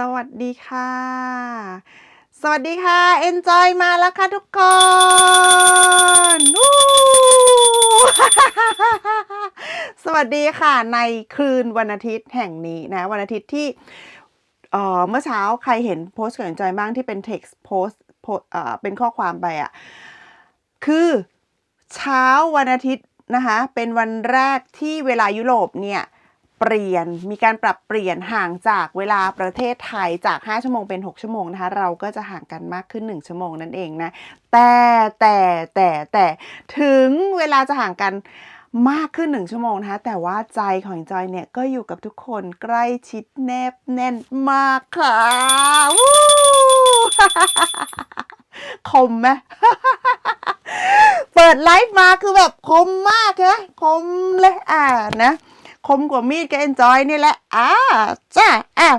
สวัสดีค่ะ สวัสดีค่ะ Enjoy มาแล้วค่ะทุกคนวู้สวัสดีค่ะในคืนวันอาทิตย์แห่งนี้นะ วันอาทิตย์ที่เออเมื่อเช้าใครเห็นโพสต์ของ Enjoy บ้างที่เป็น text post โพสเอ่อเป็นข้อความไปอะคือเช้าวันอาทิตย์นะคะเป็นวันแรกที่เวลายุโรปเนี่ย เปลี่ยนมีการปรับเปลี่ยนห่างจากเวลาประเทศไทยจาก 5 ชั่วโมงเป็น 6 ชั่วโมงนะคะ เราก็จะห่างกันมากขึ้น 1 ชั่วโมงนั่นเองนะ แต่แต่แต่แต่ถึงเวลาจะห่างกันมากขึ้น1ชั่วโมงนะคะแต่ว่าใจของจอยเนี่ยก็อยู่กับทุกคนใกล้ชิดแนบแน่นมากค่ะวู้คมไหมเปิดไลฟ์มาคือแบบคมมากนะคมเลยอ่านะ คมกว่ามีดก็เอนจอยนี่แหละอ่าจ้าอะ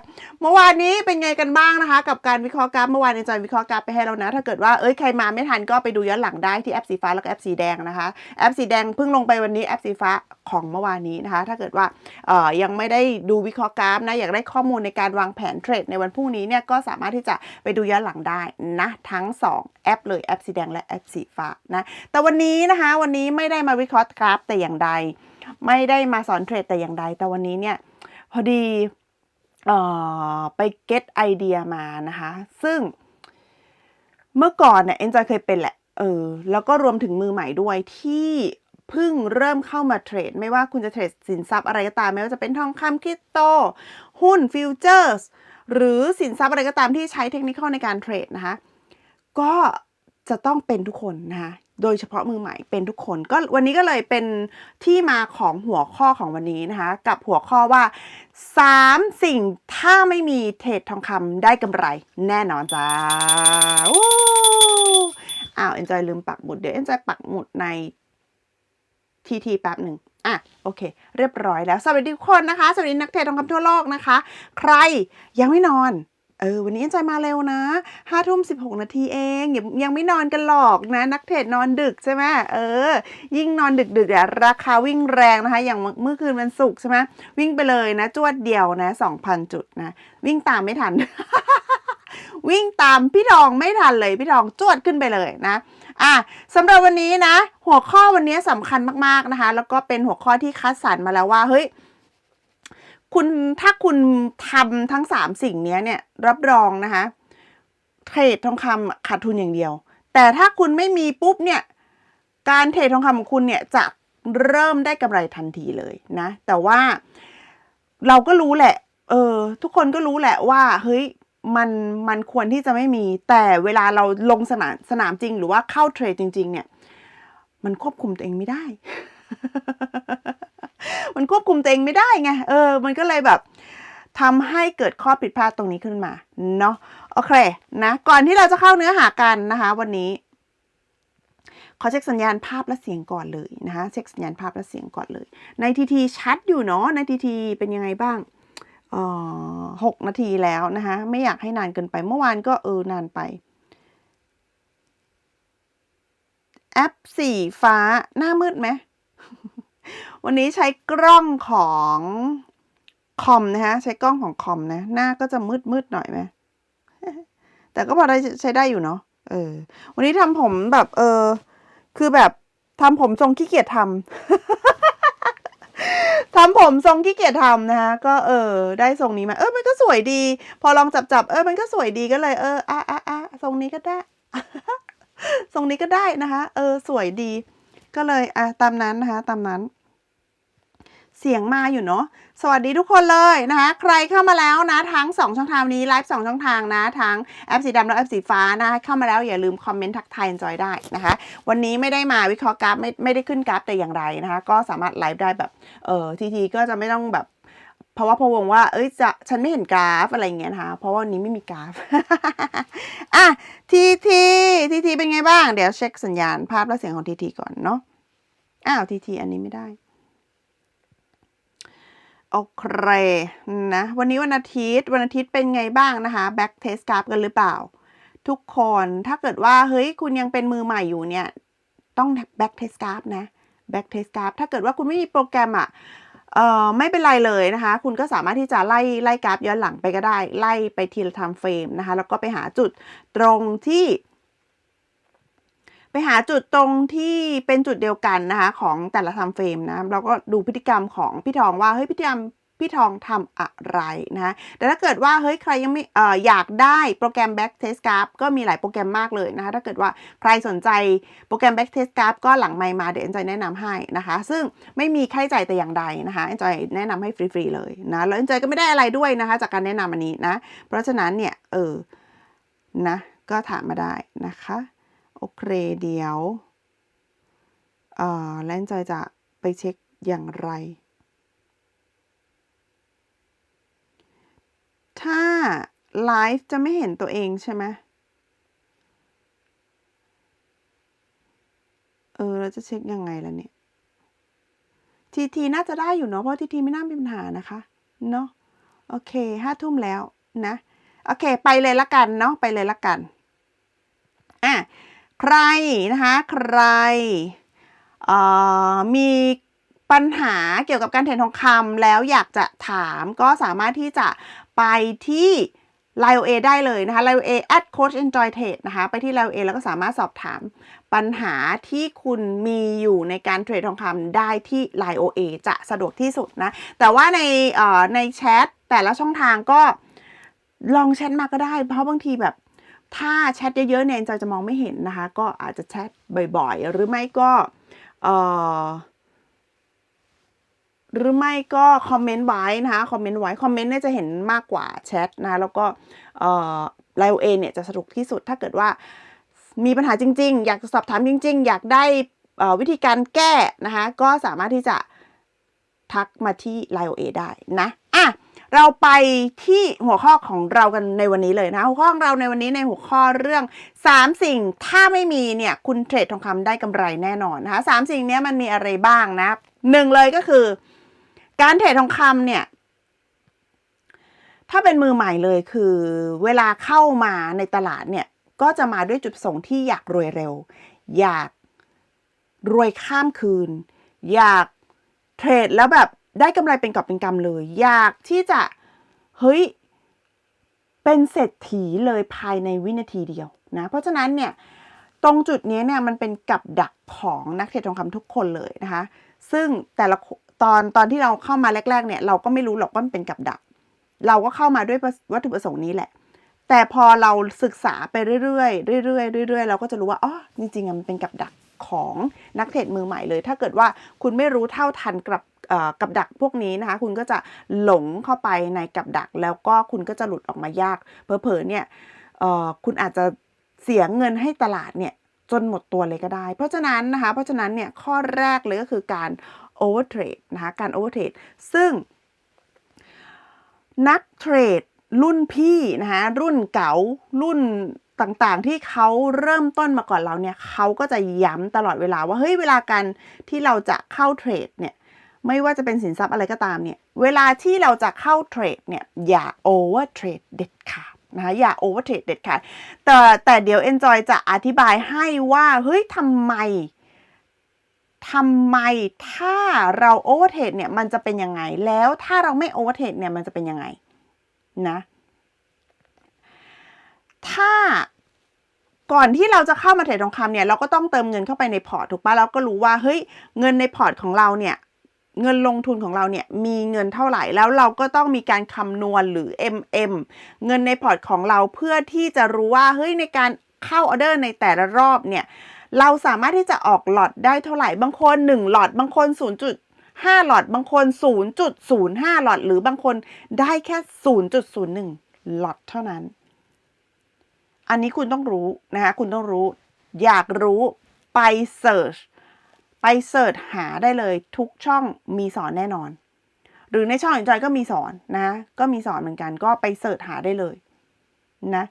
เมื่อวานนี้เป็นไงกันบ้างนะคะ กับการวิเคราะห์กราฟเมื่อวานเอนจอยวิเคราะห์กราฟไปให้แล้วนะ ถ้าเกิดว่าเอ้ยใครมาไม่ทันก็ไปดูย้อนหลังได้ที่แอปสีฟ้าแล้วก็แอปสีแดงนะคะแอปสีแดงเพิ่งลงไปวันนี้แอปสีฟ้าของเมื่อวานนี้นะคะ ถ้าเกิดว่าเอ่อยังไม่ได้ดูวิเคราะห์กราฟนะอยากได้ข้อมูลในการวางแผนเทรดในวันพรุ่งนี้เนี่ยก็สามารถที่จะไปดูย้อนหลังได้นะทั้ง 2 แอปเลยแอปสีแดงและแอปสีฟ้านะแต่วันนี้นะคะ วันนี้ไม่ได้มาวิเคราะห์กราฟแต่อย่างใด ไม่ได้มาสอนเทรดแต่อย่างใด แต่วันนี้เนี่ยพอดีออไปเก็ตไอเดียมานะคะ ซึ่งเมื่อก่อนเนี่ยเอ็นจอยเคยเป็นแหละ เออ แล้วก็รวมถึงมือใหม่ด้วยที่เพิ่งเริ่มเข้ามาเทรด ไม่ว่าคุณจะเทรดสินทรัพย์อะไรก็ตาม ไม่ว่าจะเป็นทองคำคริปโต หุ้นฟิวเจอร์สหรือสินทรัพย์อะไรก็ตามที่ใช้เทคนิคในการเทรดนะคะ ก็จะต้องเป็นทุกคนนะคะ โดยเฉพาะมือใหม่เป็นทุกคนก็วันนี้ก็เลยเป็นที่มาของหัวข้อของวันนี้นะคะ กับหัวข้อว่า 3 สิ่งถ้าไม่มีเทรดทองคำได้กำไรแน่นอนจ้าวู้อ้าวเอ็นจอยลืมปักหมุดเดี๋ยวเอ็นจอยปักหมุดในทีทีแป๊บหนึ่งอะโอเค เรียบร้อยแล้ว สวัสดีทุกคนนะคะ สวัสดีนักเทรดทองคำทั่วโลกนะคะ ใครยังไม่นอน เออวันนี้อ็นจอยมาเร็วนะห้าทุ่มสิบหกนาทีเองยังยังไม่นอนกันหรอกนะ นักเทรดนอนดึกใช่ไหมเออ ยิ่งนอนดึกดึกๆอะราคาวิ่งแรงนะคะ อย่างเมื่อคืนวันศุกร์ใช่ไหมวิ่งไปเลยนะ จวดเดียวนะสองพันจุดนะ วิ่งตามไม่ทัน วิ่งตามพี่ทองไม่ทันเลยพี่ทองจวดขึ้นไปเลยนะอะสำหรับวันนี้นะ หัวข้อวันนี้สำคัญมากๆนะคะ แล้วก็เป็นหัวข้อที่คัดสรรมาแล้วว่าเฮ้ย คุณถ้าคุณทำทั้งสามสิ่งนี้เนี่ยรับรองนะคะเทรดทองคำขาดทุนอย่างเดียว แต่ถ้าคุณไม่มีปุ๊บเนี่ยการเทรดทองคำของคุณเนี่ยจะเริ่มได้กำไรทันทีเลยนะ แต่ว่าเราก็รู้แหละ เออ ทุกคนก็รู้แหละว่า เฮ้ยมันมันควรที่จะไม่มี แต่เวลาเราลงสนามสนามจริง หรือว่าเข้าเทรดจริง ๆ เนี่ย มันควบคุมตัวเองไม่ได้ มันควบคุมตัวเองไม่ได้ไง เออ มันก็เลยแบบทำให้เกิดข้อผิดพลาดตรงนี้ขึ้นมา เนาะ โอเค นะ ก่อนที่เราจะเข้าเนื้อหากันนะคะ วันนี้ ขอเช็คสัญญาณภาพและเสียงก่อนเลยนะคะ เช็คสัญญาณภาพและเสียงก่อนเลย ในทีทีชัดอยู่เนาะ ในทีทีเป็นยังไงบ้างอ่อหกนาทีแล้วนะคะ ไม่อยากให้นานเกินไป เมื่อวานก็เออนานไป แอปสีฟ้าหน้ามืดไหม วันนี้ใช้กล้องของคอมนะคะใช้กล้องของคอมนะ หน้าก็จะมืดมืดหน่อยไหมแต่ก็พอได้ใช้ได้อยู่เนาะเออ วันนี้ทำผมแบบเออ คือแบบทำผมทรงขี้เกียจทำทำผมทรงขี้เกียจทำนะคะก็เออ ได้ทรงนี้มา เออมันก็สวยดี พอลองจับจับเออมันก็สวยดีก็เลย เอออะอะอะทรงนี้ก็ได้ ทรงนี้ก็ได้นะคะ เออ สวยดี ก็เลยอะตามนั้นนะคะ ตามนั้น เสียงมาอยู่เนาะสวัสดีทุกคนเลยนะคะ ใครเข้ามาแล้วนะทั้ง 2 ช่องทางนี้ไลฟ์2ช่องทางนะทั้งแอปสีดำและแอปสีฟ้านะเข้ามาแล้วอย่าลืมคอมเมนต์ทักทายจอยได้นะคะ วันนี้ไม่ได้มาวิเคราะห์กราฟไม่ไม่ได้ขึ้นกราฟแต่อย่างไรนะคะ ก็สามารถไลฟ์ได้แบบเออทีทีก็จะไม่ต้องแบบเพราะว่าพวงว่า เอ้ย จะ ฉันไม่เห็นกราฟอะไรอย่างเงี้ยนะคะ เพราะว่าวันนี้ไม่มีกราฟ อะ ทีทีทีทีเป็นไงบ้าง เดี๋ยวเช็คสัญญาณภาพและเสียงของทีทีก่อนเนาะ อ้าว ทีทีอันนี้ไม่ได้ โอเคนะ วันนี้วันอาทิตย์ วันอาทิตย์เป็นไงบ้างนะคะแบ็กเทสกราฟกันหรือเปล่า ทุกคนถ้าเกิดว่า เฮ้ย คุณยังเป็นมือใหม่อยู่เนี่ย ต้องแบ็กเทสกราฟนะแบ็กเทสกราฟถ้าเกิดว่าคุณไม่มีโปรแกรมอะเอ่อไม่เป็นไรเลยนะคะ คุณก็สามารถที่จะไล่ไล่กราฟย้อนหลังไปก็ได้ ไล่ไปทีละ time frame นะคะ แล้วก็ไปหาจุดตรงที่ ไปหาจุดตรงที่เป็นจุดเดียวกันนะคะของแต่ละ time frame นะเราก็ดูพฤติกรรมของพี่ทองว่าเฮ้ยพฤติกรรมพี่ทองทำอะไรนะแต่ถ้าเกิดว่าเฮ้ยใครยังไม่เอ่ออยากได้โปรแกรม Back Test Graph ก็มีหลายโปรแกรมมากเลยนะคะ ถ้าเกิดว่าใครสนใจโปรแกรม Back Test Graph ก็หลังไมค์มาเดี๋ยว Enjoy แนะนำให้นะคะ ซึ่งไม่มีค่าใช้จ่ายแต่อย่างใดนะคะ Enjoy แนะนำให้ฟรีๆเลยนะ แล้ว Enjoy ก็ไม่ได้อะไรด้วยนะคะ จากการแนะนำอันนี้นะ เพราะฉะนั้นเนี่ยเออนะก็ถามมาได้นะคะ โอเคเดี๋ยวเอ่อแล้ว Enjoy จะไปเช็คอย่างไร ถ้าไลฟ์จะไม่เห็นตัวเองใช่ไหมเออเราจะเช็คยังไงล่ะเนี่ย ทีทีน่าจะได้อยู่เนาะ เพราะทีทีไม่น่ามีปัญหานะคะ เนาะ โอเคห้าทุ่มแล้วนะ โอเค ไปเลยละกันเนาะ ไปเลยละกัน อะ ใครนะคะใครมีปัญหาเกี่ยวกับการเทรดทองคำแล้วอยากจะถามก็สามารถที่จะไปที่ l i โอเอได้เลยนะคะ l i โอเอ at coach enjoy trade นะคะ ไปที่ l i โอเอแล้วก็สามารถสอบถามปัญหาที่คุณมีอยู่ในการเทรดทองคำได้ที่ l i โอเอจะสะดวกที่สุดนะ แต่ว่าในในแชทแต่ละช่องทางก็ลองแชทมาก็ได้ เพราะบางทีแบบ ถ้าแชทเยอะๆเนี่ยจอยจะมองไม่เห็นนะคะ ก็อาจจะแชทบ่อยๆ หรือไม่ก็เอ่อหรือไม่ก็คอมเมนต์ไว้นะคะคอมเมนต์ไว้คอมเมนต์เนี่ยจะเห็นมากกว่าแชทนะะแล้วก็เอ่อไลน์เอเนี่ยจะสะดวกที่สุดถ้าเกิดว่ามีปัญหาจริง ๆ อยากจะสอบถามจริง ๆ อยากได้วิธีการแก้นะคะ ก็สามารถที่จะทักมาที่ไลน์เอได้นะอะ เราไปที่หัวข้อของเรากันในวันนี้เลยนะ หัวข้อของเราในวันนี้ในหัวข้อเรื่อง 3 สิ่งถ้าไม่มีเนี่ยคุณเทรดทองคำได้กำไรแน่นอนนะคะสามสิ่งนี้มันมีอะไรบ้างนะหนึ่งเลยก็คือ การเทรดทองคำเนี่ย ถ้าเป็นมือใหม่เลยคือ เวลาเข้ามาในตลาดเนี่ย ก็จะมาด้วยจุดประสงค์ที่อยากรวยเร็ว อยากรวยข้ามคืน อยากเทรดแล้วแบบ ได้กำไรเป็นกอบเป็นกำเลย อยากที่จะเฮ้ยเป็นเศรษฐีเลยภายในวินาทีเดียวนะ เพราะฉะนั้นเนี่ยตรงจุดนี้เนี่ยมันเป็นกับดักของนักเทรดทองคำทุกคนเลยนะคะ ซึ่งแต่ละตอนตอนที่เราเข้ามาแรกๆเนี่ยเราก็ไม่รู้หรอกว่ามันเป็นกับดัก เราก็เข้ามาด้วยวัตถุประสงค์นี้แหละ แต่พอเราศึกษาไปเรื่อยๆเรื่อยๆเรื่อยๆเราก็จะรู้ว่าอ๋อจริงๆมันเป็นกับดัก ของนักเทรดมือใหม่เลย ถ้าเกิดว่าคุณไม่รู้เท่าทันกับกับดักพวกนี้นะคะ คุณก็จะหลงเข้าไปในกับดัก แล้วก็คุณก็จะหลุดออกมายากเผลอๆเนี่ยคุณอาจจะเสียเงินให้ตลาดเนี่ยจนหมดตัวเลยก็ได้ เพราะฉะนั้นนะคะ เพราะฉะนั้นเนี่ยข้อแรกเลยก็คือการ overtrade นะคะการ overtrade ซึ่ง นักเทรดรุ่นพี่นะคะรุ่นเก๋ารุ่น ต่างๆ ที่เขาเริ่มต้นมาก่อนเราเนี่ยเขาก็จะย้ำตลอดเวลาว่าเฮ้ยเวลาการที่เราจะเข้าเทรดเนี่ยไม่ว่าจะเป็นสินทรัพย์อะไรก็ตามเนี่ยเวลาที่เราจะเข้าเทรดเนี่ยอย่าโอเวอร์เทรดเด็ดขาดนะคะอย่าโอเวอร์เทรดเด็ดขาดแต่แต่เดี๋ยว Enjoy จะอธิบายให้ว่าเฮ้ยทำไมทำไมถ้าเราโอเวอร์เทรดเนี่ยมันจะเป็นยังไง แล้วถ้าเราไม่โอเวอร์เทรดเนี่ยมันจะเป็นยังไงนะ ถ้าก่อนที่เราจะเข้ามาเทรดทองคำเนี่ยเราก็ต้องเติมเงินเข้าไปในพอร์ตถูกปะเราก็รู้ว่าเฮ้ยเงินในพอร์ตของเราเนี่ยเงินลงทุนของเราเนี่ยมีเงินเท่าไหร่แล้วเราก็ต้องมีการคำนวณหรือ MM เงินในพอร์ตของเราเพื่อที่จะรู้ว่าเฮ้ยในการเข้าออเดอร์ในแต่ละรอบเนี่ยเราสามารถที่จะออกหลอดได้เท่าไหร่บางคน 1 หลอดบางคน 0.5 หลอดบางคน 0.05 หลอดหรือบางคนได้แค่ 0.01 หลอดเท่านั้น อันนี้คุณต้องรู้นะคะคุณต้องรู้ อยากรู้ไปเสิร์ชไปเสิร์ชหาได้เลยทุกช่องมีสอนแน่นอน หรือในช่องอินจอยก็มีสอนนะก็มีสอนเหมือนกันก็ไปเสิร์ชหาได้เลยนะ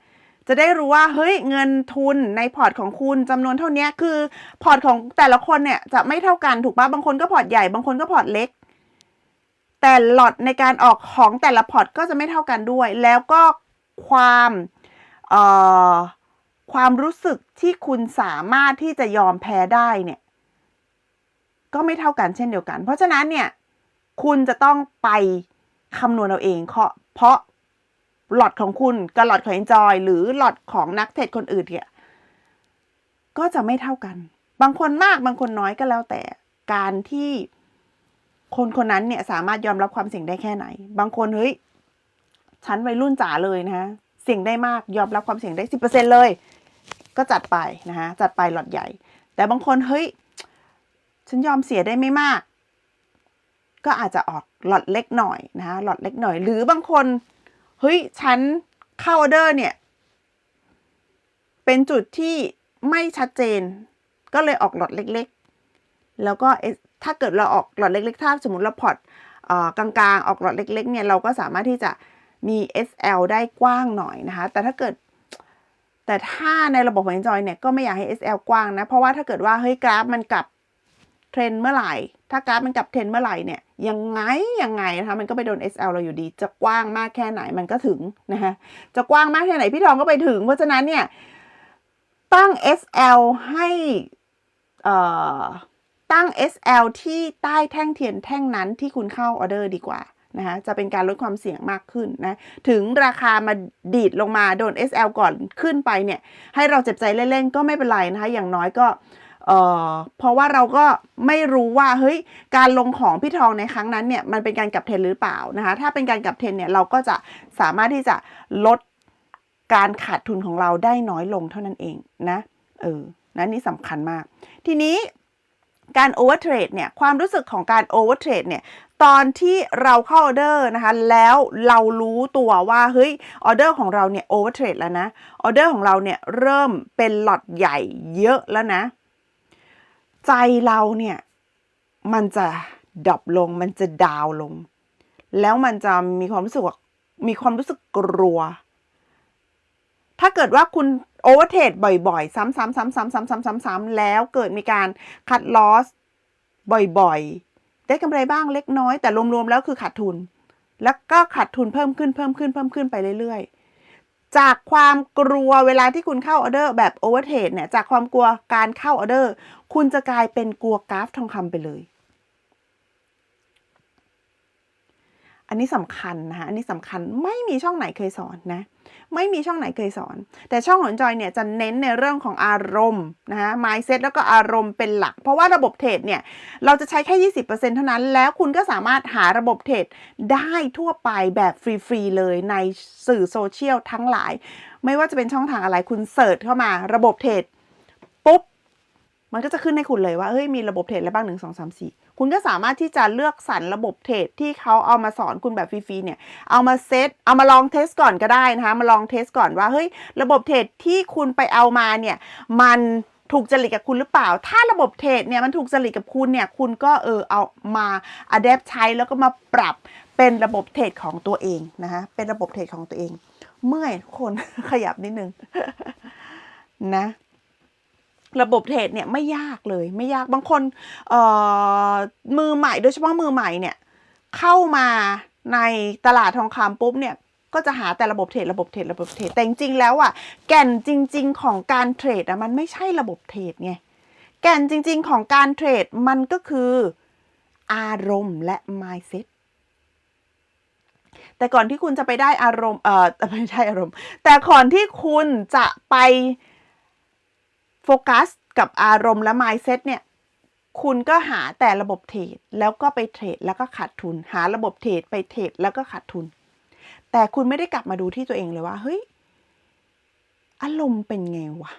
จะได้รู้ว่าเฮ้ยเงินทุนในพอร์ตของคุณจำนวนเท่านี้คือพอร์ตของแต่ละคนเนี่ยจะไม่เท่ากันถูกปะบางคนก็พอร์ตใหญ่บางคนก็พอร์ตเล็ก แต่หลอดในการออกของแต่ละพอร์ตก็จะไม่เท่ากันด้วย แล้วก็ความ ความรู้สึกที่คุณสามารถที่จะยอมแพ้ได้เนี่ย ก็ไม่เท่ากันเช่นเดียวกัน เพราะฉะนั้นเนี่ย คุณจะต้องไปคำนวณเอาเองเพราะเพราะหลอดของคุณกับหลอดของ Enjoy หรือหลอดของนักเทรดคนอื่นเนี่ย ก็จะไม่เท่ากัน บางคนมากบางคนน้อยก็แล้วแต่การที่คนคนนั้นเนี่ยสามารถยอมรับความเสี่ยงได้แค่ไหน บางคนเฮ้ยฉันวัยรุ่นจ๋าเลยนะ เสี่ยงได้มากยอมรับความเสี่ยงได้สิบเปอร์เซ็นเลย ก็จัดไปนะฮะจัดไปหลอดใหญ่ แต่บางคนเฮ้ยฉันยอมเสียได้ไม่มาก ก็อาจจะออกหลอดเล็กหน่อยนะฮะหลอดเล็กหน่อย หรือบางคนเฮ้ยฉันเข้าออเดอร์เนี่ย เป็นจุดที่ไม่ชัดเจน ก็เลยออกหลอดเล็กๆ แล้วก็ถ้าเกิดเราออกหลอดเล็กๆ ถ้าสมมติเราพอร์ตกลางๆ ออกหลอดเล็ก ๆ เนี่ยเราก็สามารถที่จะ มี SL ได้กว้างหน่อยนะคะ แต่ถ้าเกิด แต่ถ้าในระบบของ Enjoy เนี่ยก็ไม่อยากให้ SL กว้างนะ เพราะว่าถ้าเกิดว่าเฮ้ยกราฟมันกลับเทรนเมื่อไหร่ ถ้ากราฟมันกลับเทรนเมื่อไหร่เนี่ยยังไงยังไงนะคะมันก็ไปโดน SL เราอยู่ดี จะกว้างมากแค่ไหนมันก็ถึงนะคะจะกว้างมากแค่ไหนพี่ทองก็ไปถึง เพราะฉะนั้นเนี่ยตั้ง SL ให้อ่อตั้ง SL ที่ใต้แท่งเทียนแท่งนั้นที่คุณเข้าออเดอร์ดีกว่า นะคะจะเป็นการลดความเสี่ยงมากขึ้นนะถึงราคามาดีดลงมาโดน SL ก่อนขึ้นไปเนี่ยให้เราเจ็บใจเล่นๆก็ไม่เป็นไรนะคะอย่างน้อยก็เอ่อเพราะว่าเราก็ไม่รู้ว่าเฮ้ยการลงของพี่ทองในครั้งนั้นเนี่ยมันเป็นการกลับเทนหรือเปล่านะคะถ้าเป็นการกลับเทนเนี่ยเราก็จะสามารถที่จะลดการขาดทุนของเราได้น้อยลงเท่านั้นเองนะเออนะนี่สำคัญมาก ทีนี้การโอเวอร์เทรดเนี่ยความรู้สึกของการโอเวอร์เทรดเนี่ย ตอนที่เราเข้าออเดอร์นะคะ แล้วเรารู้ตัวว่าเฮ้ยออเดอร์ของเราเนี่ยโอเวอร์เทรดแล้วนะออเดอร์ของเราเนี่ยเริ่มเป็นหลอดใหญ่เยอะแล้วนะ ใจเราเนี่ยมันจะดรอปลง มันจะดาวลง แล้วมันจะมีความรู้สึกว่ามีความรู้สึกกลัว ถ้าเกิดว่าคุณโอเวอร์เทรดบ่อยๆ ซ้ำๆๆๆๆๆๆแล้วเกิดมีการคัดลอสบ่อยๆ ได้กำไรบ้างเล็กน้อยแต่รวมๆแล้วคือขาดทุน แล้วก็ขาดทุนเพิ่มขึ้นเพิ่มขึ้นเพิ่มขึ้นไปเรื่อยๆ จากความกลัวเวลาที่คุณเข้าออเดอร์แบบโอเวอร์เทรดเนี่ยจากความกลัวการเข้าออเดอร์ คุณจะกลายเป็นกลัวกราฟทองคำไปเลย อันนี้สำคัญนะคะอันนี้สำคัญไม่มีช่องไหนเคยสอนนะไม่มีช่องไหนเคยสอน แต่ช่องของจอยเนี่ยจะเน้นในเรื่องของอารมณ์นะคะ mindset แล้วก็อารมณ์เป็นหลัก เพราะว่าระบบเทรดเนี่ยเราจะใช้แค่ 20%เท่านั้น แล้วคุณก็สามารถหาระบบเทรดได้ทั่วไปแบบฟรีๆเลยในสื่อโซเชียลทั้งหลาย ไม่ว่าจะเป็นช่องทางอะไรคุณเสิร์ชเข้ามาระบบเทรดปุ๊บมันก็จะขึ้นให้คุณเลยว่าเฮ้ยมีระบบเทรดอะไรบ้างหนึ่งสองสามสี่ คุณก็สามารถที่จะเลือกสรรระบบเทรดที่เขาเอามาสอนคุณแบบฟรีๆเนี่ย เอามาเซต เอามาลองเทสก่อนก็ได้นะคะ มาลองเทสก่อนว่า เฮ้ย ระบบเทรดที่คุณไปเอามาเนี่ย มันถูกจริตกับคุณหรือเปล่า ถ้าระบบเทรดเนี่ยมันถูกจริตกับคุณเนี่ย คุณก็เออเอามาอัดแอปใช้แล้วก็มาปรับเป็นระบบเทรดของตัวเองนะคะ เป็นระบบเทรดของตัวเอง เมื่อยคนขยับนิดนึงนะ ระบบเทรดเนี่ยไม่ยากเลยไม่ยากบางคนเอ่อมือใหม่โดยเฉพาะมือใหม่เนี่ยเข้ามาในตลาดทองคำปุ๊บเนี่ยก็จะหาแต่ระบบเทรดระบบเทรดระบบเทรดแต่จริงๆแล้วอะแก่นจริง ๆ ของการเทรดอะมันไม่ใช่ระบบเทรดไงแก่นจริง ๆ ของการเทรดมันก็คืออารมณ์และ mindset แต่ก่อนที่คุณจะไปได้อารมณ์เอ่อไม่ใช่อารมณ์ แต่ก่อนที่คุณจะไป โฟกัสกับอารมณ์และ mindset เนี่ย คุณก็หาแต่ระบบเทรดแล้วก็ไปเทรดแล้วก็ขาดทุน หาระบบเทรดไปเทรดแล้วก็ขาดทุน แต่คุณไม่ได้กลับมาดูที่ตัวเองเลยว่า เฮ้ย อารมณ์เป็นไงวะ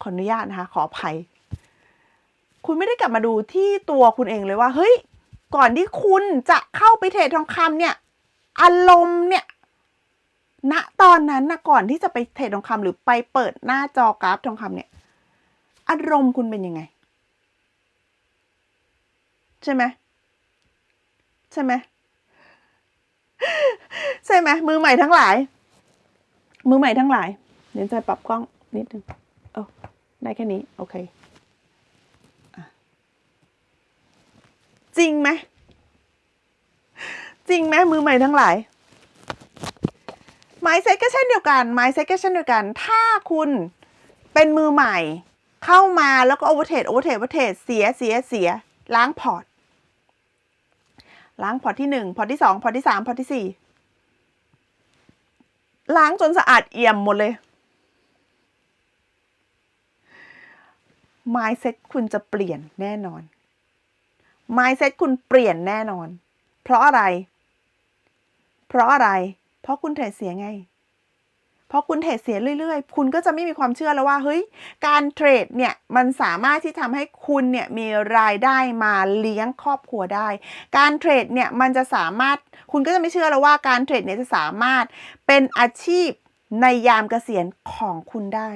ขออนุญาตนะคะ ขออภัย คุณไม่ได้กลับมาดูที่ตัวคุณเองเลยว่า เฮ้ย ก่อนที่คุณจะเข้าไปเทรดทองคำเนี่ย อารมณ์เนี่ย ณตอนนั้นนะก่อนที่จะไปเทรดทองคำหรือไปเปิดหน้าจอกราฟทองคำเนี่ยอารมณ์คุณเป็นยังไง ใช่ไหมใช่ไหมใช่ไหมมือใหม่ทั้งหลาย มือใหม่ทั้งหลาย เดี๋ยวจะปรับกล้องนิดนึงเออได้แค่นี้ โอเคจริงไหมจริงไหมมือใหม่ทั้งหลาย ไม n ์เซ็ตก็เช่นเดียวกันไม n ์เซ็ตก็เช่นเดียวกัน ถ้าคุณเป็นมือใหม่เข้ามาแล้วก็โอเวอร์เทรดโอเวอร์เทรดโอเวอร์เทรดเสียเสียเสียล้างพอร์ตล้างพอร์ตที่หนึ่งพอร์ตที่สองพอร์ตที่สามพอร์ตที่สี่ล้างจนสะอาดเอี่ยมหมดเลย mindset คุณจะเปลี่ยนแน่นอน mindset คุณเปลี่ยนแน่นอน เพราะอะไร เพราะอะไร เพราะคุณเทรดเสียไง เพราะคุณเทรดเสียเรื่อย ๆ คุณก็จะไม่มีความเชื่อแล้วว่าเฮ้ย การเทรดเนี่ยมันสามารถที่ทำให้คุณเนี่ยมีรายได้มาเลี้ยงครอบครัวได้ การเทรดเนี่ยมันจะสามารถคุณก็จะไม่เชื่อแล้วว่าการเทรดเนี่ยจะสามารถเป็นอาชีพในยามเกษียณของคุณได้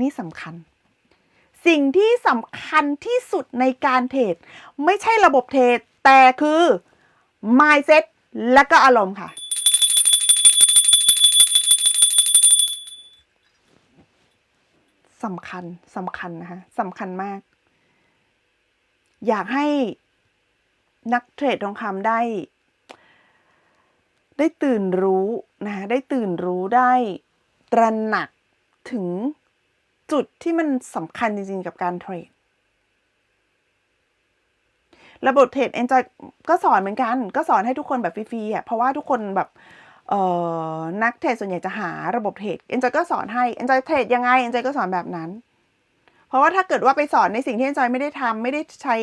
นี่สำคัญ สิ่งที่สำคัญที่สุดในการเทรดไม่ใช่ระบบเทรดแต่คือ mindset และก็อารมณ์ค่ะ สำคัญสำคัญนะคะสำคัญมาก อยากให้นักเทรดทองคำได้ ได้ตื่นรู้นะคะได้ตื่นรู้ได้ตระหนักถึงจุดที่มันสำคัญจริงๆกับการเทรด ระบบเทรดเอ็นจอยก็สอนเหมือนกัน ก็สอนให้ทุกคนแบบฟรีๆอะเพราะว่าทุกคนแบบเอ่อนักเทรดส่วนใหญ่จะหาระบบเทรดเอ็นจอยก็สอนให้เอ็นจอยเทรดยังไงเอ็นจอยก็สอนแบบนั้น เพราะว่าถ้าเกิดว่าไปสอนในสิ่งที่เอ็นจอยไม่ได้ทำไม่ได้ใช้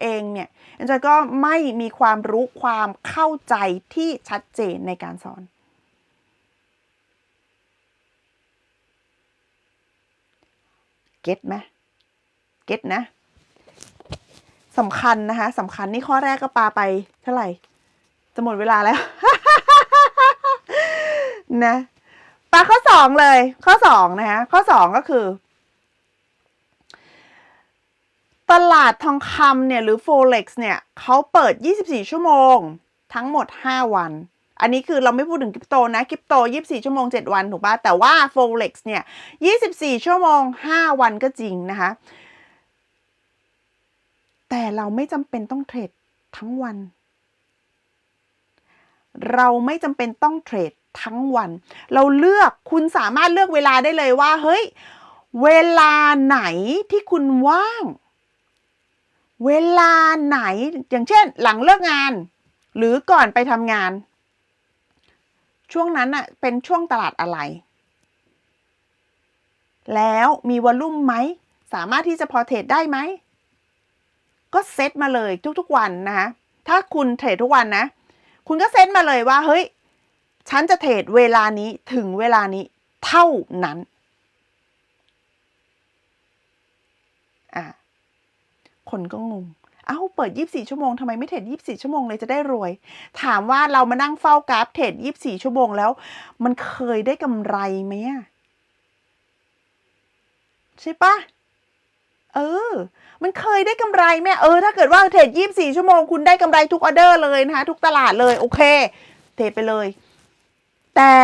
เองเนี่ยเอ็นจอยก็ไม่มีความรู้ความเข้าใจที่ชัดเจนในการสอนเก็ตไหมเก็ตนะ สำคัญนะคะสำคัญนี่ข้อแรกก็ปาไปเท่าไหร่ จะหมดเวลาแล้ว นะปาข้อสองเลย ข้อสองนะคะข้อสองก็คือ ตลาดทองคำเนี่ยหรือ Forex เนี่ยเขาเปิด 24 ชั่วโมง ทั้งหมด 5 วัน อันนี้คือเราไม่พูดถึงคริปโตนะคริปโต 24 ชั่วโมง 7 วัน ถูกป่ะแต่ว่า Forex เนี่ย 24 ชั่วโมง 5 วันก็จริงนะคะ แต่เราไม่จำเป็นต้องเทรดทั้งวัน เราไม่จำเป็นต้องเทรดทั้งวัน เราเลือกคุณสามารถเลือกเวลาได้เลยว่า เฮ้ย เวลาไหนที่คุณว่าง เวลาไหนอย่างเช่น หลังเลิกงาน หรือก่อนไปทำงาน ช่วงนั้นอะเป็นช่วงตลาดอะไร แล้วมีวอลลุ่มไหม สามารถที่จะพอเทรดได้ไหม ก็เซตมาเลยทุกๆวันนะคะถ้าคุณเทรดทุกวันนะ คุณก็เซตมาเลยว่า เฮ้ย ฉันจะเทรดเวลานี้ถึงเวลานี้เท่านั้นอะคนก็งงเอ้าเปิด 24 ชั่วโมงทำไมไม่เทรด24 ชั่วโมงเลยจะได้รวย ถามว่าเรามานั่งเฝ้ากราฟเทรด24 ชั่วโมงแล้ว มันเคยได้กำไรไหมใช่ปะ เออ มันเคยได้กำไรไหมเออถ้าเกิดว่าเทรด24ชั่วโมงคุณได้กำไรทุกออเดอร์เลยนะคะ ทุกตลาดเลยโอเค เทรดไปเลย แต่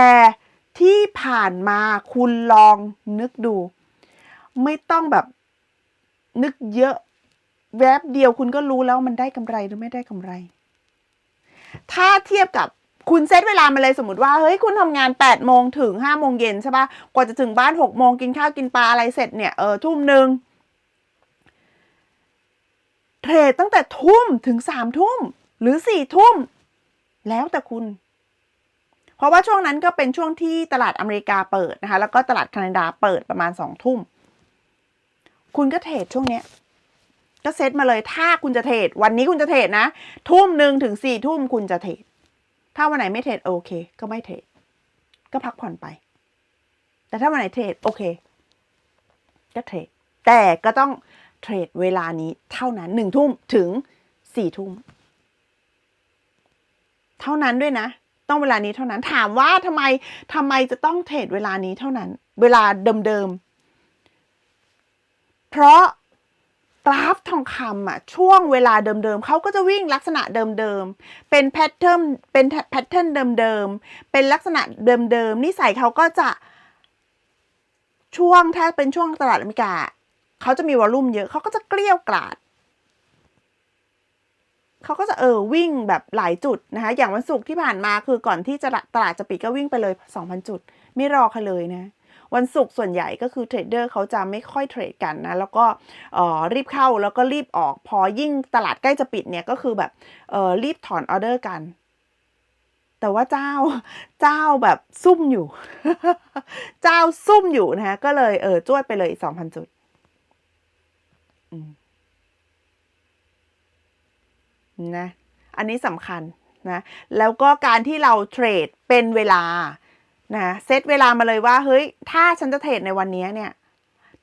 ที่ผ่านมาคุณลองนึกดู ไม่ต้องแบบนึกเยอะแวบเดียวคุณก็รู้แล้วมันได้กำไรหรือไม่ได้กำไร ถ้าเทียบกับคุณเซตเวลามาเลยสมมติว่าเฮ้ยคุณทำงาน8ปดโมงถึง5้าโมงเย็นใช่ปะกว่าจะถึงบ้าน6กโมงกินข้าวกินปลาอะไรเสร็จเนี่ยเออทุ่มหนึ่ง เทรดตั้งแต่ทุ่มถึงสามทุ่มหรือสี่ทุ่ม แล้วแต่คุณ เพราะว่าช่วงนั้นก็เป็นช่วงที่ตลาดอเมริกาเปิดนะคะ แล้วก็ตลาดแคนาดาเปิดประมาณสองทุ่ม คุณก็เทรดช่วงเนี้ยก็เซตมาเลยถ้าคุณจะเทรดวันนี้คุณจะเทรดนะ ทุ่มหนึ่งถึงสี่ทุ่มคุณจะเทรดถ้าวันไหนไม่เทรดโอเค ก็ไม่เทรดก็พักผ่อนไป แต่ถ้าวันไหนเทรดโอเค ก็เทรดแต่ก็ต้อง เทรดเวลานี้เท่านั้นหนึ่งทุ่มถึงสี่ทุ่ม เท่านั้นด้วยนะ ต้องเวลานี้เท่านั้นถามว่าทำไมทำไมจะต้องเทรดเวลานี้เท่านั้น เวลาเดิมๆ เพราะกราฟทองคำอะช่วงเวลาเดิมๆเขาก็จะวิ่งลักษณะเดิมๆ เป็นแพทเทิร์นเป็นแพทเทิร์นเดิมๆ เป็นลักษณะเดิมๆนิสัยเขาก็จะช่วงถ้าเป็นช่วงตลาดอเมริกา เขาจะมีวอลลุ่มเยอะเขาก็จะเกลี้ยวกราดเขาก็จะเออวิ่งแบบหลายจุดนะคะ อย่างวันศุกร์ที่ผ่านมาคือก่อนที่จะตลาดจะปิดก็วิ่งไปเลย 2,000 จุด ไม่รอใครเลยนะวันศุกร์ส่วนใหญ่ก็คือเทรดเดอร์เขาจะไม่ค่อยเทรดกันนะ แล้วก็เออรีบเข้าแล้วก็รีบออก พอยิ่งตลาดใกล้จะปิดเนี่ยก็คือแบบเออรีบถอนออเดอร์กัน แต่ว่าเจ้าเจ้าแบบซุ่มอยู่ เจ้าซุ่มอยู่นะคะก็เลยเออจวดไปเลยสองพันจุด นะ อันนี้สำคัญนะ แล้วก็การที่เราเทรดเป็นเวลา นะเซตเวลามาเลยว่า เฮ้ย ถ้าฉันจะเทรดในวันนี้เนี่ย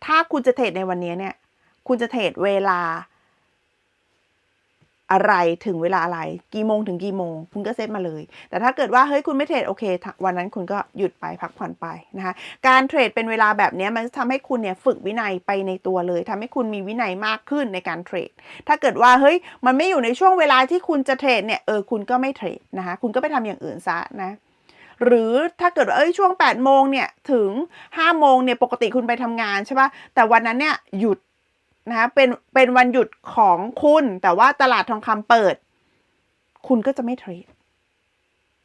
ถ้าคุณจะเทรดในวันนี้เนี่ย คุณจะเทรดเวลา อะไรถึงเวลาอะไร กี่โมงถึงกี่โมง คุณก็เซตมาเลย แต่ถ้าเกิดว่าเฮ้ยคุณไม่เทรดโอเค วันนั้นคุณก็หยุดไปพักผ่อนไปนะคะ การเทรดเป็นเวลาแบบนี้มันจะทำให้คุณเนี่ยฝึกวินัยไปในตัวเลยทำให้คุณมีวินัยมากขึ้นในการเทรด ถ้าเกิดว่าเฮ้ยมันไม่อยู่ในช่วงเวลาที่คุณจะเทรดเนี่ยเออคุณก็ไม่เทรดนะคะ คุณก็ไปทำอย่างอื่นซะนะหรือถ้าเกิดว่าเอ้ยช่วง8ปดโมงเนี่ยถึง5้าโมงเนี่ยปกติคุณไปทำงานใช่ปะแต่วันนั้นเนี่ยหยุด นะคะเป็นเป็นวันหยุดของคุณ แต่ว่าตลาดทองคำเปิด คุณก็จะไม่เทรด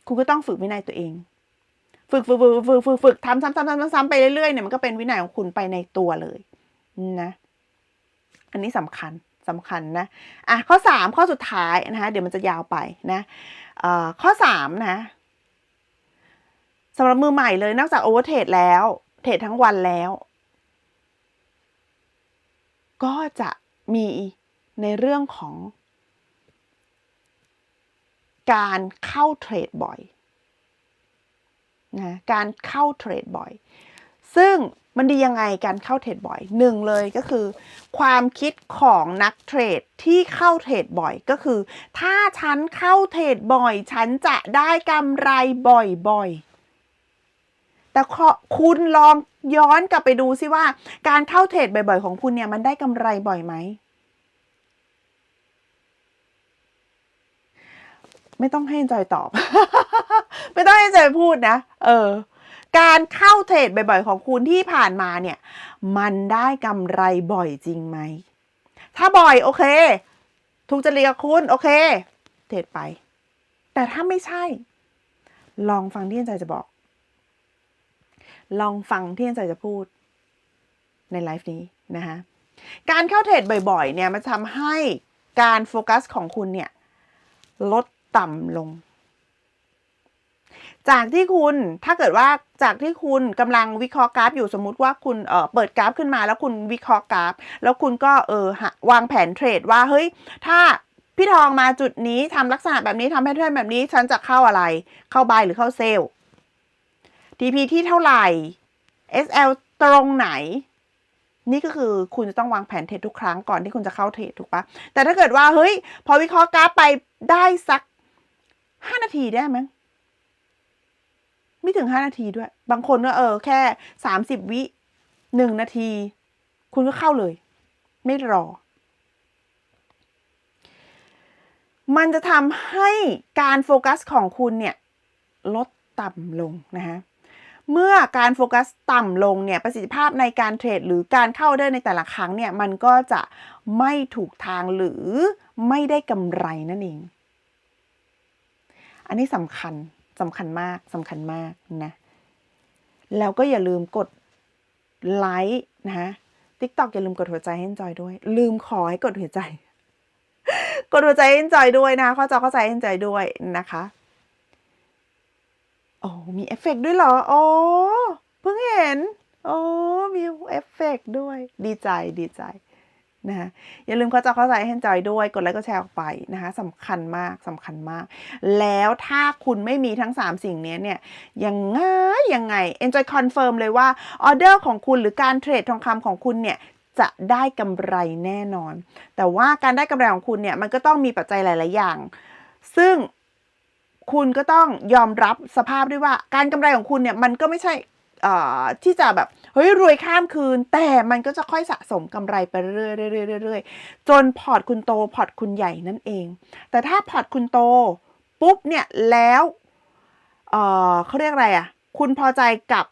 คุณก็ต้องฝึกวินัยตัวเอง ฝึกฝึกฝึกฝึกฝึกฝึกทำซ้ำซ้ำซ้ำซ้ำไปเรื่อยๆเนี่ยมันก็เป็นวินัยของคุณไปในตัวเลยนะ อันนี้สำคัญสำคัญนะอะข้อสามข้อสุดท้ายนะคะเดี๋ยวมันจะยาวไปนะเอ่อข้อสามนะสำหรับมือใหม่เลยนอกจากโอเวอร์เทรดแล้ว เทรดทั้งวันแล้ว ก็จะมีในเรื่องของการเข้าเทรดบ่อยนะการเข้าเทรดบ่อย ซึ่งมันดียังไงการเข้าเทรดบ่อยหนึ่งเลยก็คือ ความคิดของนักเทรดที่เข้าเทรดบ่อยก็คือ ถ้าฉันเข้าเทรดบ่อย ฉันจะได้กำไรบ่อยๆ แต่คุณลองย้อนกลับไปดูซิว่า การเข้าเทรดบ่อยๆ ของคุณเนี่ยมันได้กำไรบ่อยไหม ไม่ต้องให้จอยตอบ ไม่ต้องให้จอยพูดนะ เออ การเข้าเทรดบ่อยๆ ของคุณที่ผ่านมาเนี่ย มันได้กำไรบ่อยจริงไหม ถ้าบ่อยโอเค ถูกจริตกับคุณโอเค เทรดไป แต่ถ้าไม่ใช่ ลองฟังที่อาจารย์จะบอก ลองฟังที่อาจารย์จะพูดในไลฟ์นี้นะคะการเข้าเทรดบ่อยๆ เนี่ยมันทำให้การโฟกัสของคุณเนี่ย ลดต่ำลง จากที่คุณถ้าเกิดว่าจากที่คุณกำลังวิเคราะห์กราฟอยู่สมมุติว่าคุณเเปิดกราฟขึ้นมาแล้วคุณวิเคราะห์กราฟ แล้วคุณก็เออวางแผนเทรดว่าเฮ้ย ถ้าพี่ทองมาจุดนี้ทำลักษณะแบบนี้ทำแพทเทิร์นแบบนี้ฉันจะเข้าอะไร เข้าบายหรือเข้าเซลล์ TP ที่เท่าไหร่ SL ตรงไหน นี่ก็คือคุณจะต้องวางแผนเทรดทุกครั้งก่อนที่คุณจะเข้าเทรดถูกปะแต่ถ้าเกิดว่าเฮ้ย พอวิเคราะห์กราฟไปได้สักห้านาทีได้ไหมไม่ถึงห้านาทีด้วย บางคนก็เออแค่สามสิบวิหนึ่งนาที คุณก็เข้าเลย ไม่รอ มันจะทำให้การโฟกัสของคุณเนี่ย ลดต่ำลงนะคะ เมื่อการโฟกัสต่ำลงเนี่ยประสิทธิภาพในการเทรดหรือการเข้าเดินในแต่ละครั้งเนี่ยมันก็จะไม่ถูกทางหรือไม่ได้กำไรนั่นเอง อันนี้สำคัญสำคัญมากสำคัญมากนะแล้วก็อย่าลืมกดไลค์นะคะทิกตอกอย่าลืมกดหัวใจให้จอยด้วย ลืมขอให้กดหัวใจ กดหัวใจให้จอยด้วยนะข้าจอเข้าใจให้จอยด้วยนะคะ โอ้มีเอฟเฟกด้วยเหรอโอ้เพิ่งเห็นโอ้มีเอฟเฟกด้วย ดีใจ ดีใจนะคะอย่าลืมเข้าจเข้าใจให้จอยด้วย กดไลค์กดแชร์ออกไปนะคะสำคัญมากสำคัญมาก แล้วถ้าคุณไม่มีทั้ง 3 สิ่งนี้เนี่ย ยังไง ยังไง Enjoy Confirm เลยว่าออเดอร์ของคุณหรือการเทรดทองคำของคุณเนี่ย จะได้กำไรแน่นอน แต่ว่าการได้กำไรของคุณเนี่ย มันก็ต้องมีปัจจัยหลาย ๆ อย่าง ซึ่ง คุณก็ต้องยอมรับสภาพด้วยว่า การกำไรของคุณเนี่ยมันก็ไม่ใช่ที่จะแบบเฮ้ยรวยข้ามคืน แต่มันก็จะค่อยสะสมกำไรไปเรื่อยๆๆๆจนพอร์ตคุณโตพอร์ตคุณใหญ่นั่นเอง แต่ถ้าพอร์ตคุณโตปุ๊บเนี่ยแล้วเเขาเรียกอะไรอะ่ะ คุณพอใจกับ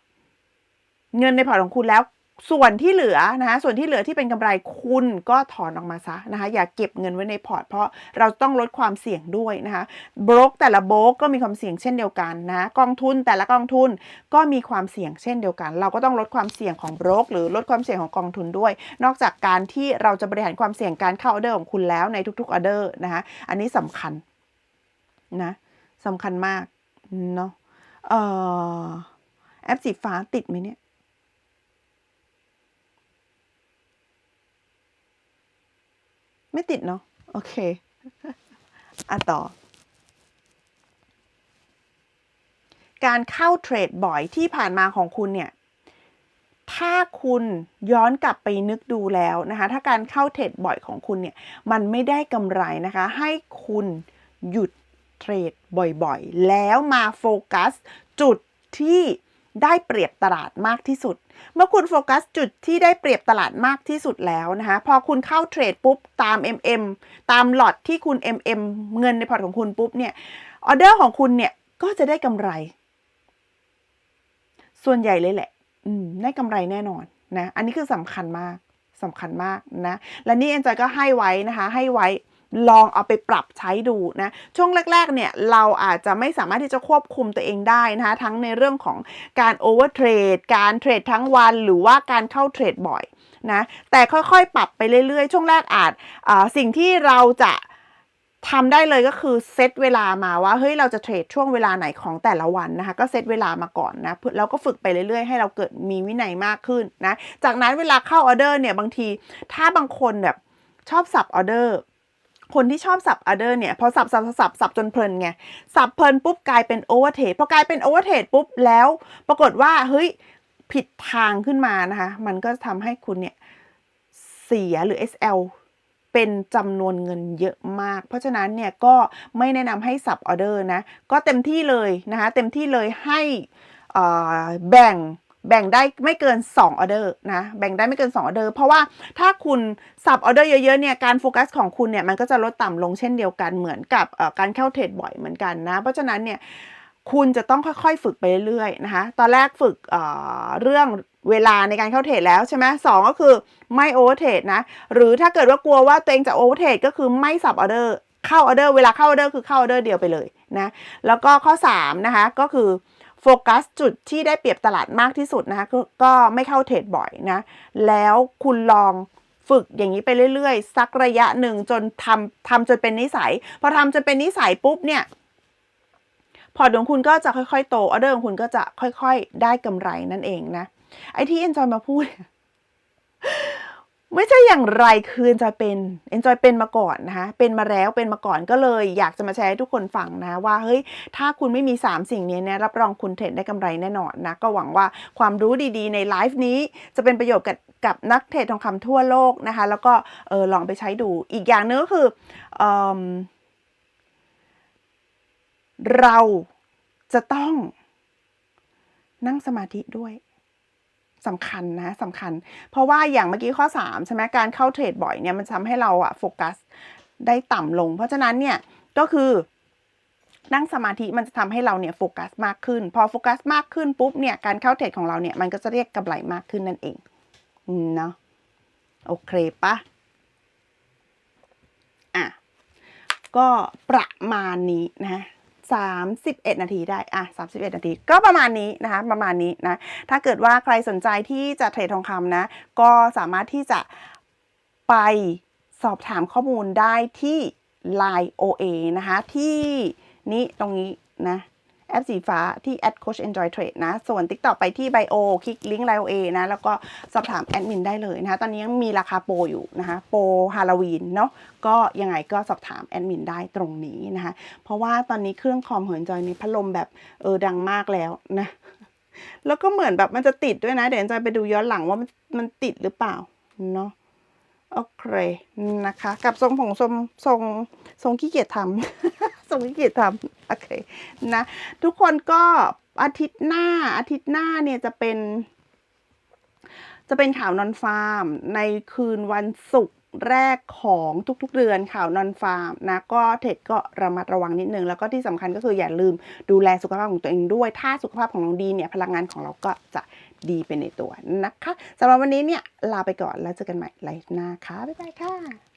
เงินในพอร์ตของคุณแล้ว ส่วนที่เหลือนะคะส่วนที่เหลือที่เป็นกำไรคุณก็ถอนออกมาซะนะคะ อย่าเก็บเงินไว้ในพอร์ต เพราะเราต้องลดความเสี่ยงด้วยนะคะโบรกแต่ละโบรกก็มีความเสี่ยงเช่นเดียวกันนะกองทุนแต่ละกองทุนก็มีความเสี่ยงเช่นเดียวกัน เราก็ต้องลดความเสี่ยงของโบรกหรือลดความเสี่ยงของกองทุนด้วย นอกจากการที่เราจะบริหารความเสี่ยงการเข้าออเดอร์ของคุณแล้วในทุกๆออเดอร์นะคะอันนี้สำคัญนะสำคัญมากเนาะเออแอปสีฟ้าติดไหมเนี่ย ไม่ติดเนาะโอเคอะต่อ การเข้าเทรดบ่อยที่ผ่านมาของคุณเนี่ย ถ้าคุณย้อนกลับไปนึกดูแล้วนะคะ ถ้าการเข้าเทรดบ่อยของคุณเนี่ย มันไม่ได้กำไรนะคะ ให้คุณหยุดเทรดบ่อยๆ แล้วมาโฟกัสจุดที่ ได้เปรียบตลาดมากที่สุด เมื่อคุณโฟกัสจุดที่ได้เปรียบตลาดมากที่สุดแล้วนะคะ พอคุณเข้าเทรดปุ๊บตาม MM ตามหลอดที่คุณ MM เงินในพอร์ตของคุณปุ๊บเนี่ยออเดอร์ของคุณเนี่ยก็จะได้กำไร ส่วนใหญ่เลยแหละ อืม ได้กำไรแน่นอนนะ อันนี้คือสำคัญมากสำคัญมากนะ และนี่เอ็นจอยก็ให้ไว้นะคะ ให้ไว้ ลองเอาไปปรับใช้ดูนะช่วงแรกๆเนี่ยเราอาจจะไม่สามารถที่จะควบคุมตัวเองได้นะคะทั้งในเรื่องของการโอเวอร์เทรดการเทรดทั้งวัน หรือว่าการเข้าเทรดบ่อยนะแต่ค่อยๆ ปรับไปเรื่อยๆ ช่วงแรกอาจอสิ่งที่เราจะทำได้เลยก็คือเซตเวลามาว่าเฮ้ยเราจะเทรดช่วงเวลาไหนของแต่ละวันนะคะก็เซตเวลามาก่อนนะเพื่อเราก็ฝึกไปเรื่อยๆ ให้เราเกิดมีวินัยมากขึ้นนะจากนั้นเวลาเข้าออเดอร์เนี่ยบางทีถ้าบางคนแบบชอบสับออเดอร์ คนที่ชอบสับออเดอร์เนี่ยพอสับสับสับสับจนเพลินไงสับเพลินปุ๊บกลายเป็นโอเวอร์เทรดพอกลายเป็นโอเวอร์เทรดปุ๊บแล้ว ปรากฏว่าเฮ้ยผิดทางขึ้นมานะคะ มันก็ทำให้คุณเนี่ยเสียหรือ SL เป็นจำนวนเงินเยอะมาก เพราะฉะนั้นเนี่ยก็ไม่แนะนำให้สับออเดอร์นะ ก็เต็มที่เลยนะคะ เต็มที่เลยให้อ่อแบ่ง แบ่งได้ไม่เกิน 2 ออเดอร์นะ แบ่งได้ไม่เกิน 2 ออเดอร์ เพราะว่าถ้าคุณสับออเดอร์เยอะๆเนี่ย การโฟกัสของคุณเนี่ยมันก็จะลดต่ำลงเช่นเดียวกัน เหมือนกับการเข้าเทรดบ่อยเหมือนกันนะ เพราะฉะนั้นเนี่ยคุณจะต้องค่อยๆ ฝึกไปเรื่อยๆนะคะ ตอนแรกฝึกเเรื่องเวลาในการเข้าเทรดแล้วใช่ไหมสองก็คือไม่โอเวอร์เทรดนะ หรือถ้าเกิดว่ากลัวว่าตัวเองจะโอเวอร์เทรดก็คือไม่สับออเดอร์ เข้าออเดอร์ เวลาเข้าออเดอร์คือเข้าออเดอร์เดียวไปเลยนะ แล้วก็ข้อ3นะคะก็คือ โฟกัสจุดที่ได้เปรียบตลาดมากที่สุดนะคะก็ไม่เข้าเทรดบ่อยนะ แล้วคุณลองฝึกอย่างนี้ไปเรื่อยๆ สักระยะหนึ่งจนทำทำจนเป็นนิสัย พอทำจนเป็นนิสัยปุ๊บเนี่ยพอร์ตของคุณก็จะค่อยๆ โตออเดอร์ของคุณก็จะค่อยๆ ได้กำไรนั่นเองนะ ไอ้ที่เอ็นจอยมาพูด ไม่ใช่อย่างไรคือเอ็นจอยเป็นเอ็นจอยเป็นมาก่อนนะคะเป็นมาแล้วเป็นมาก่อนก็เลยอยากจะมาแชร์ให้ทุกคนฟังนะว่าเฮ้ยถ้าคุณไม่มี 3 สิ่งนี้เนี่ยรับรองคุณเทรดได้กำไรแน่นอนนะก็หวังว่าความรู้ดีๆ ในไลฟ์นี้จะเป็นประโยชน์กับกับนักเทรดทองคำทั่วโลกนะคะแล้วก็เออลองไปใช้ดูอีกอย่างนึงก็คือเอมเราจะต้องนั่งสมาธิด้วย สำคัญนะสำคัญ เพราะว่าอย่างเมื่อกี้ข้อ 3 ใช่ไหมการเข้าเทรดบ่อยเนี่ยมันทำให้เราอะโฟกัสได้ต่ำลง เพราะฉะนั้นเนี่ยก็คือนั่งสมาธิมันจะทำให้เราเนี่ยโฟกัสมากขึ้น พอโฟกัสมากขึ้นปุ๊บเนี่ยการเข้าเทรดของเราเนี่ยมันก็จะเรียกกำไรมากขึ้นนั่นเองเนาะโอเคปะอะก็ประมาณนี้นะ 31 นาทีได้ อะ 31 นาที ก็ประมาณนี้นะคะ ประมาณนี้นะ ถ้าเกิดว่าใครสนใจที่จะเทรดทองคำนะ ก็สามารถที่จะไปสอบถามข้อมูลได้ที่ Line OA นะคะ ที่นี้ตรงนี้นะ แอปสีฟ้าที่ at coach enjoy trade นะ ส่วน TikTok ไปที่ bio คลิกลิงก์ Line OA นะ แล้วก็สอบถามแอดมินได้เลยนะคะ ตอนนี้ยังมีราคาโปรอยู่นะคะ โปรฮาโลวีนเนาะ ก็ยังไงก็สอบถามแอดมินได้ตรงนี้นะคะ เพราะว่าตอนนี้เครื่องคอมของจอยนี่พัดลมแบบเออดังมากแล้วนะ แล้วก็เหมือนแบบมันจะติดด้วยนะ เดี๋ยวจอยไปดูย้อนหลังว่ามันมันติดหรือเปล่าเนาะ โอเคนะคะ กับทรงผมทรงทรงทรงขี้เกียจทำทรงขี้เกียจทำโอเคนะทุกคนก็อาทิตย์หน้าอาทิตย์หน้าเนี่ยจะเป็น จะเป็นข่าวนอนฟาร์ม ในคืนวันศุกร์แรกของทุกๆเดือนข่าวนอนฟาร์มนะก็เทคก็ระมัดระวังนิดนึง แล้วก็ที่สำคัญก็คืออย่าลืมดูแลสุขภาพของตัวเองด้วย ถ้าสุขภาพของเราดีเนี่ยพลังงานของเราก็จะ ดีไปในตัวนะคะสำหรับวันนี้เนี่ยลาไปก่อนแล้วเจอกันใหม่ไลฟ์หน้าค่ะบ๊ายบายค่ะ